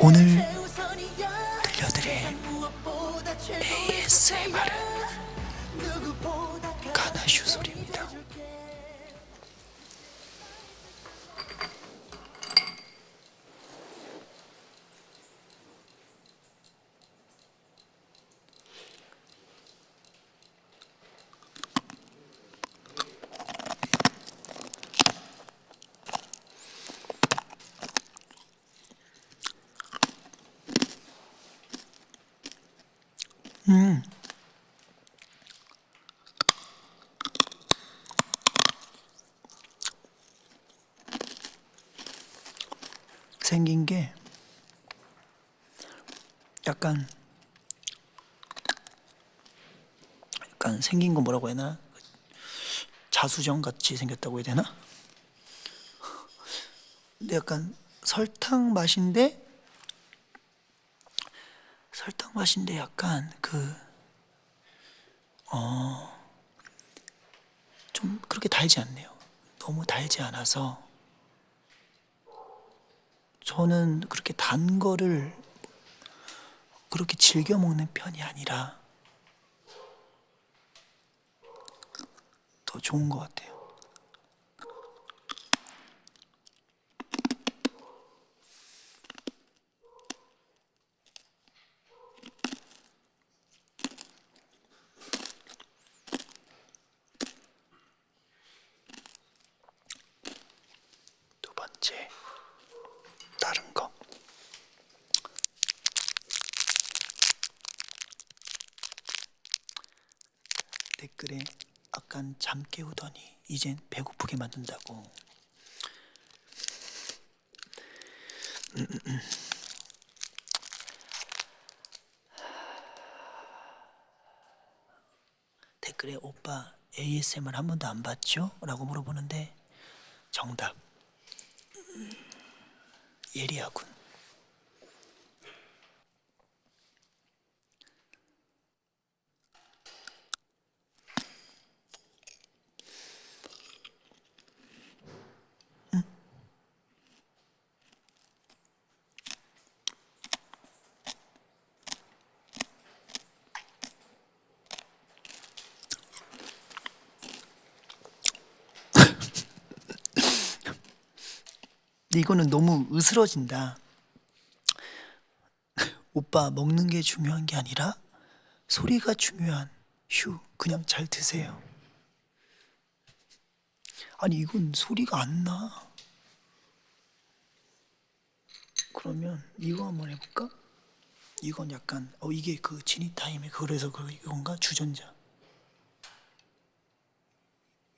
오늘 들려드릴 ASMR은 가나슈 소리입니다. 생긴 게 약간 약간 생긴 거 뭐라고 해야 되나 자수정 같이 생겼다고 해야 되나? 근데 약간 설탕 맛인데 맛인데 약간 그 어 좀 그렇게 달지 않네요. 너무 달지 않아서 저는 그렇게 단 거를 그렇게 즐겨 먹는 편이 아니라 더 좋은 것 같아요. 두 번째, 다른 거. 댓글에 약간 잠 깨우더니 이젠 배고프게 만든다고. 댓글에 오빠 ASMR 한 번도 안 봤죠? 라고 물어보는데 정답 예리하군. 근데 이거는 너무 으스러진다. 오빠 먹는 게 중요한 게 아니라 소리가 중요한 휴 그냥 잘 드세요. 아니 이건 소리가 안 나. 그러면 이거 한번 해볼까? 이건 약간 어 이게 그 지니 타임에 그래서 그 이건가 주전자.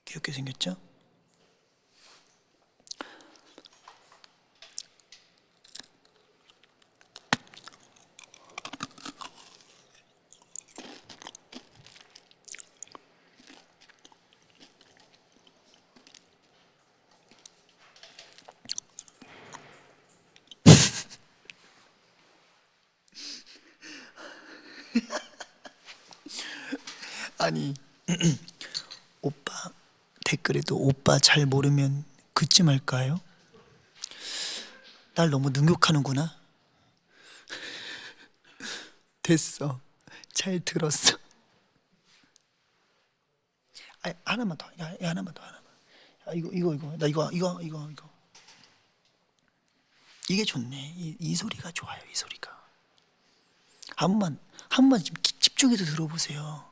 귀엽게 생겼죠? 아니 오빠 댓글에도 오빠 잘 모르면 그쯤 할까요? 날 너무 능욕하는구나. 됐어. 잘 들었어. 아, 하나만 더. 야, 야, 하나만 더. 하나만. 야, 이거 이거 이거. 나 이거 이거 이거 이거. 이게 좋네. 이, 이 소리가 좋아요. 이 소리가. 한 번만 한 번만 좀 기- 집중해서 들어보세요.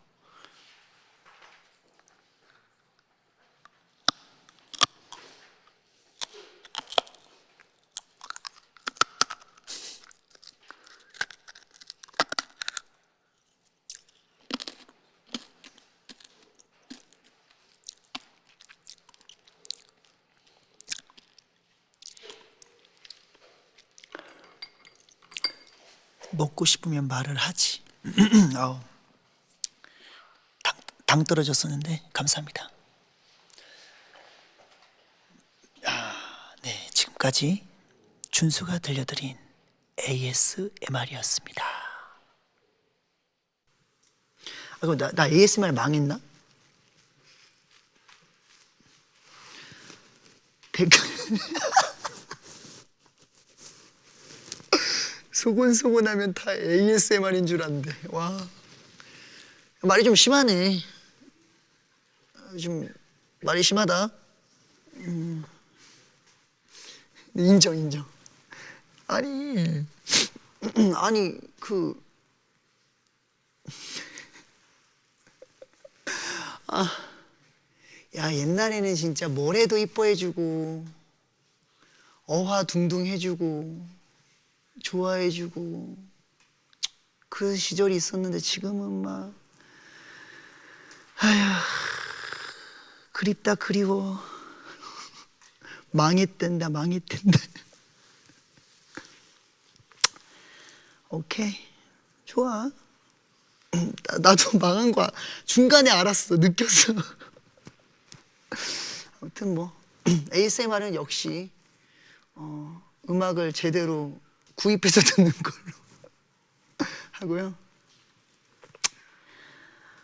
먹고 싶으면 말을 하지. 아우. 당, 당 떨어졌었는데 감사합니다. 아, 네, 지금까지 준수가 들려드린 ASMR이었습니다. 아, 그럼 나, 나 ASMR 망했나? 댓글 소곤소곤하면 다 ASMR인 줄 안돼. 와 말이 좀 심하네. 좀 말이 심하다. 음. 인정 인정. 아니 아니 그야 옛날에는 진짜 뭘 해도 이뻐해주고 어화 둥둥 해주고 좋아해주고 그 시절이 있었는데 지금은 막 아휴 그립다 그리워. 망했댄다 망했댄다. 오케이. 좋아. 나- 나도 망한 거야. 중간에 알았어. 느꼈어. 아무튼 뭐 ASMR은 역시 어, 음악을 제대로 구입해서 듣는 걸로 하고요.